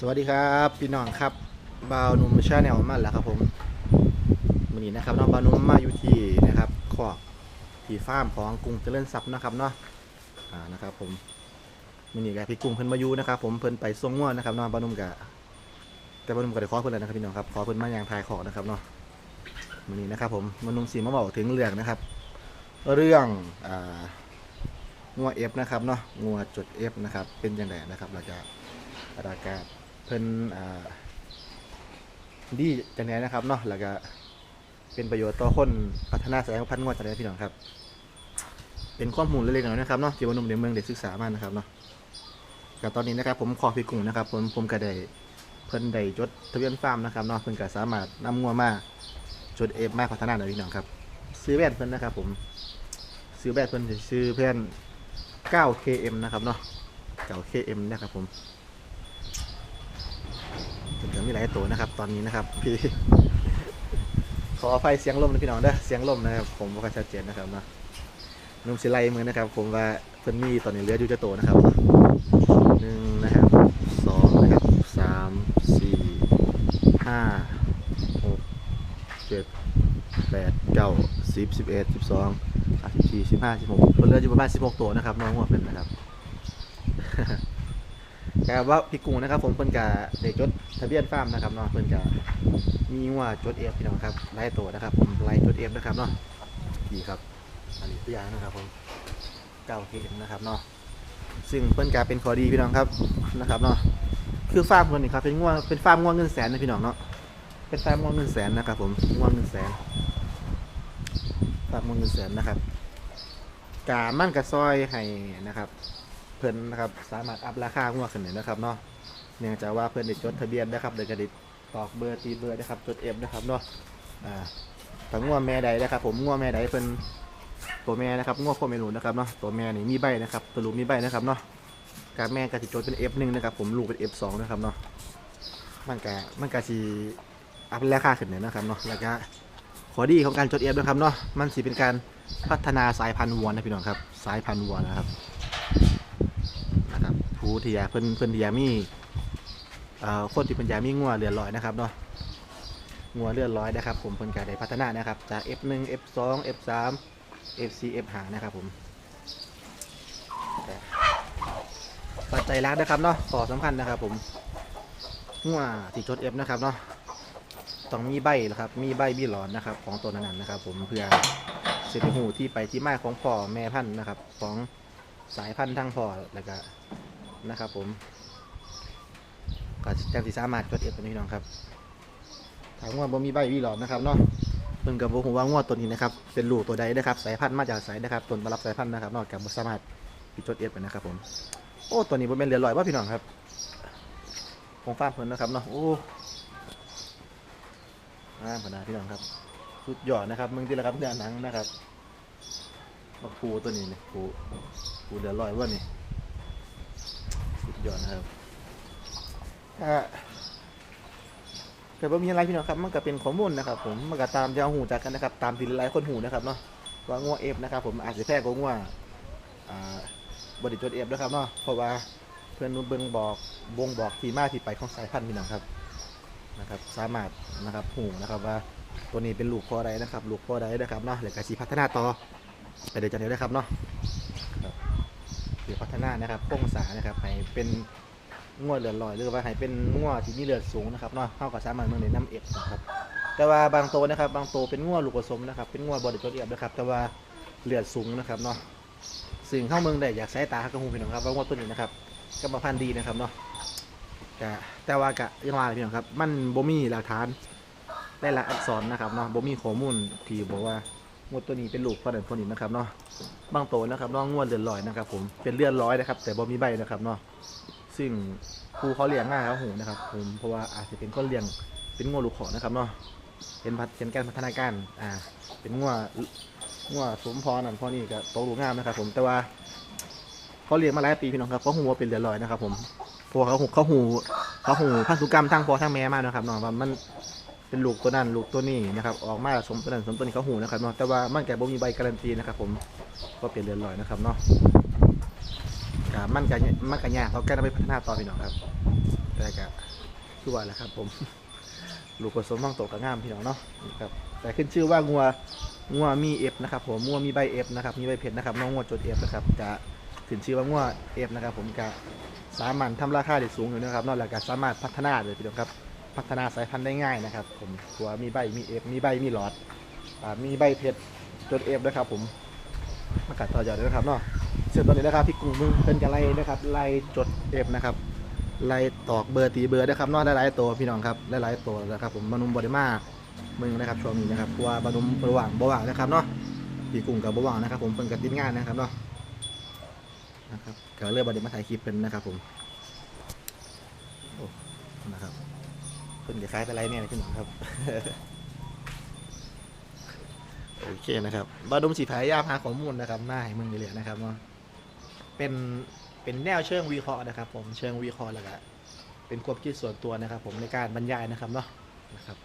สวัสดีครับพี่น้องครับบาวนุ่มชาแนลมาแล้วครับผมวันนี้นะครับน้องบาวนุ่มมาอยู่ที่นะครับขอกที่ฟาร์มของกรุงเจริญทรัพย์นะครับเนาะอ่านะครับ ผมวันนี้กับพี่กุ้งเพิ่นมาอยู่นะครับ ผมเพิ่นไปส่งงวดนะครับน้องบาวนุ่มกับแต่บาวนุ่มก็ได้ขอเพิ่นแล้วนะครับพี่น้องครับขอเพิ่นมาอย่างทายของนะครับเนาะวันนี้นะครับ ผมบาวนุ่มสีมาบอกถึงเรื่องนะครับ เรื่องอ่างัวเอฟนะครับเนาะงัวจุดเอฟนะครับเป็นยังไงนะครับเราจะรากาศ เพิ่นอ่าดีจังไดนะครับเนาะแล้วก็เป็นประโยชน์ต่อคนพัฒนาสายพันธุ์งวดจังไดพี่น้องครับ เป็นข้อมูลเล็กๆน้อยๆนะครับเนาะที่ว่าหนุ่มในเมืองเด็กศึกษามานะครับเนาะกับตอนนี้นะครับผมขอพี่กุ้งนะครับ ผมผมก็ได้เพิ่นได้จดทะเบียนฟาร์มนะครับเนาะเพิ่นก็สามารถนำงัวมาจดเอฟมาพัฒนาได้พี่น้องครับ ซื้อแบรนด์เพิ่นนะครับ ผมซื้อแบรนด์เพิ่นซื้อเพื่อน 9KM นะครับเนาะ 9KM นะครับผม มีหลายตัวนะครับ ตอนนี้นะครับ พี่ ขออภัยเสียงลมนะพี่น้องเด้อเสียงลมนะครับ ผมบ่ค่อยชัดเจนนะครับเนาะนุ่มสิไลมือนะครับ ผมว่าเพิ่นมีตอนนี้เหลืออยู่จะโตนะครับหนึ่งนะครับสองนะครับสามสี่ห้าหกเจ็ดแปดเก้าสิบสิบเอ็ดสิบสองสิบสี่สิบห้าสิบหกเพิ่นเหลืออยู่ประมาณสิบหกตัวนะครับน้องหัวเพิ่นนะครับ แต่ว่าพี่กุ้งนะครับ ผมเพิ่นกะได้จดทะเบียนฟาร์มนะครับเนาะเพิ่นกะมีว่าจดเอฟพี่น้องครับไล่ตัวนะครับ ผมไล่จดเอฟนะครับเนาะดีครับอันนี้ตัวอย่างนะครับผมเก้าเคเอ็มนะครับเนาะซึ่งเพิ่นกะเป็นขอดีพี่น้องครับนะครับเนาะคือฟาร์มเพิ่นนี่ครับเป็นง่วเป็นฟาร์มง่วเงินแสนนะพี่น้องเนาะเป็นฟาร์มง่วเงินแสนนะครับ ผมง่วเงินแสนฟาร์มง่วเงินแสนนะครับกามั่นกระซอยให้นะครับ เพิ่นนะครับสามารถอัพราคางัวขึ้นได้นะครับเนาะเนื่องจากว่าเพิ่นได้จดทะเบียนนะครับโดยกระดิตอกเบอร์ตีเบอร์นะครับจดเอฟนะครับเนาะอ่าถ้างัวแม่ใดนะครับ ผมงัวแม่ใดเพิ่นตัวแม่นะครับงัวพ่อแม่หนูนะครับเนาะตัวแม่นี่มีใบนะครับตัวลูกมีใบนะครับเนาะการแม่ก็สิจดเป็น F1 นะครับผมลูกเป็น F2 นะครับเนาะมันก็มันก็สิอัพราคาขึ้นเนี่ยนะครับเนาะแล้วก็ขอดีของการจด F นะครับเนาะมันสิเป็นการพัฒนาสายพันธุ์วัวนะพี่น้องครับ สายพันธุ์วัวนะครับ ปูที่อยากเพิ่นเพิ่นที่อยากมีเอ่อคนที่เพิ่นอยากมีงัวเรือนลอยนะครับเนาะงัวเรือนร้อยนะครับ ผมเพิ่นก็ได้พัฒนานะครับ จาก F1 F2 F3 FC F5 นะครับผมปัจจัยหลักนะครับเนาะขอสำคัญนะครับ ผมงัวที่จด F นะครับเนาะต้องมีใบนะครับ มีใบมีหลอนนะครับ ของตัวนั้นนะครับ ผมเพื่อเสได็หูที่ไปที่มาของพ่อแม่พันธุ์นะครับ ของสายพันธุ์ทั้งพ่อแล้วก็ นะครับผมก็จังสิสามารถจดเอฟเป็นพี่น้องครับถามว่าบ่มีใบวีหลอดนะครับเนาะเพิ่นกับบ่ฮู้ว่างวดตัวนี้นะครับเป็นลูกตัวใดนะครับสายพันธุ์มาจากสายนะครับต้นตำรับสายพันธุ์นะครับนอกจากบ่สามารถจดเอฟเป็นนะครับผมโอ้ตัวนี้บ่แม่นเหลือลอยว่าพี่น้องครับของฟามเพิ่นนะครับเนาะโอ้อ่าพนาพี่น้องครับสุดยอดนะครับมึงที่ละครับเนื้อหนังนะครับบักปูตัวนี้เนี่ยปูปูเหลือลอยว่านี่ ยอดนะครับอ่าแต่ว่ามีอะไรพี่น้องครับ มันก็เป็นข้อมูลนะครับ ผมมันก็ตามจะเอาหูจากกันนะครับ ตามที่หลายคนหูนะครับเนาะว่างัวเอฟนะครับ ผมอาจจะแพ้กว่างัวอ่าบริจดเอฟนะครับเนาะเพราะว่าเพื่อนนุ่นเบิงบอกบ่งบอกที่มาที่ไปของสายพันธุ์พี่น้องครับนะครับ สามารถนะครับหูนะครับว่าตัวนี้เป็นลูกพ่อใดนะครับ ลูกพ่อใดนะครับเนาะแล้วก็สีพัฒนาต่อไปเดี๋ยวจะเดี๋ยวนะครับเนาะ หรือพัฒนานะครับโค้งสานะครับให้เป็นงวดเลือดลอยหรือว่าให้เป็นงวดที่มีเลือดสูงนะครับเนาะเท่ากับสามารถเมืองในน้ำเอ็ดนะครับแต่ว่าบางโตวนะครับบางโตวเป็นงวดลูกผสมนะครับเป็นงวดบอดี้ตัวเอียบนะครับแต่ว่าเลือดสูงนะครับเนาะสิ่งเข้าเมืองได้อยากใช้ตาข้ากระหูพี่น้องครับว่างวดตัวนี้นะครับกรรมพันธุ์ดีนะครับเนาะกะแต่ว่ากะยังว่าพี่น้องครับมันบ่มีหลักฐานได้ลักอักษรนะครับเนาะบ่มีข้อมูลที่บอกว่า งวดตัวนี้เป็นลูกพ่อเดนพ่อนี้นะครับเนาะบางโตวนะครับน้องงวดเลือนลอยนะครับ ผมเป็นเลือนร้อยนะครับ แต่บ่มีใบนะครับเนาะซึ่งครูเขาเลี้ยงง่ายครับหูนะครับ ผมเพราะว่าอาจจะเป็นก้นเลี้ยงเป็นงวลูกขอนะครับเนาะเป็นพัฒเป็นการพัฒนาการอ่า เป็นงวงวสมพรนั่นพอนี่ก็โตลูกงามนะครับ ผมแต่ว่าเขาเลี้ยงมาหลายปีพี่น้องครับเขาหูว่าเป็นเลือนลอยนะครับ ผมพวกเขาหูเขาหูเขาหูพันธุกรรมทั้งพ่อทั้งแม่มานะครับเนาะว่ามัน เป็นลูกตัวนั้นลูกตัวนี้นะครับออกมาสมตัวนั้นสมตัวนี้เขาหูนะครับเนาะแต่ว่ามันแก่บ่มีใบการันตีนะครับ ผมก็เปลี่ยนเรือนลอยนะครับเนาะกามันกันมันกันยากเราแก้ต้องไปพัฒนาต่อพี่น้องครับแต่ก็คือว่าแหละครับ ผมลูกผสมบางโตกับงามพี่น้องเนาะครับแต่ขึ้นชื่อว่างัวงัวมีเอฟนะครับ ผมงัวมีใบเอฟนะครับมีใบเผ็ดนะครับน้องงัวจดเอฟนะครับจะขึ้นชื่อว่างัวเอฟนะครับ ผมจะสามารถทำราคาได้สูงอยู่นะครับนอกจากสามารถพัฒนาเลยพี่น้องครับ พัฒนาสายพันธุ์ได้ง่ายนะครับ ผมตัวมีใบมีเอฟมีใบมีหลอดอมีใบเผ็ดจดเอฟนะครับ ผมมากัดต่อยอดด้วยนะครับเนาะเสื้อตัวนี้นะครับพี่กุ้งมึงเป็นกันไรนะครับไล่จดเอฟนะครับไล่ตอกเบอร์ตีเบอร์นะครับเนอกหลายๆตัวพี่น้องครับหลายๆตัวนะครับ ผมบานุมบอดีมามึงนะครับช่วงนี้นะครับเพราะว่าบานุมระหว่างบว่างนะครับเนาะพี่กุ้งกับบว่างนะครับ ผมเป็นกับติดงานนะครับเนาะนะครับก็เลยบอดีมาถ่ายคลิปเป็นนะครับ ผมโอ้นะครับ เพิ่นจะคล้ายไปไรเนี่ยนะพี่น้องครับ โอเคนะครับบาดุมสีพยายามหาข้อมูลนะครับมาให้มึงเรื่อยนะครับเนาะเป็นเป็นแนวเชิงวิเคราะห์นะครับ ผมเชิงวิเคราะห์แล้วก็เป็นความคิดส่วนตัวนะครับ ผมในการบรรยายนะครับเนาะนะครับ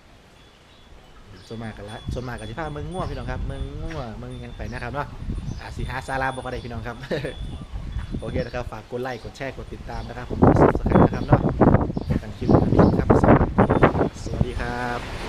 ส่วนมากกันละส่วนมากกันที่ภาคเมืองง่วงพี่น้องครับเมืองง่วงเมืองยังไปนะครับเนาะอาสีหาซาลาบอกอะไรพี่น้องครับ โอเคนะครับ ฝากกดไลค์กดแชร์กดติดตามนะครับ ผมกด subscribe นะครับเนาะกันคลิปนะครับ ครับ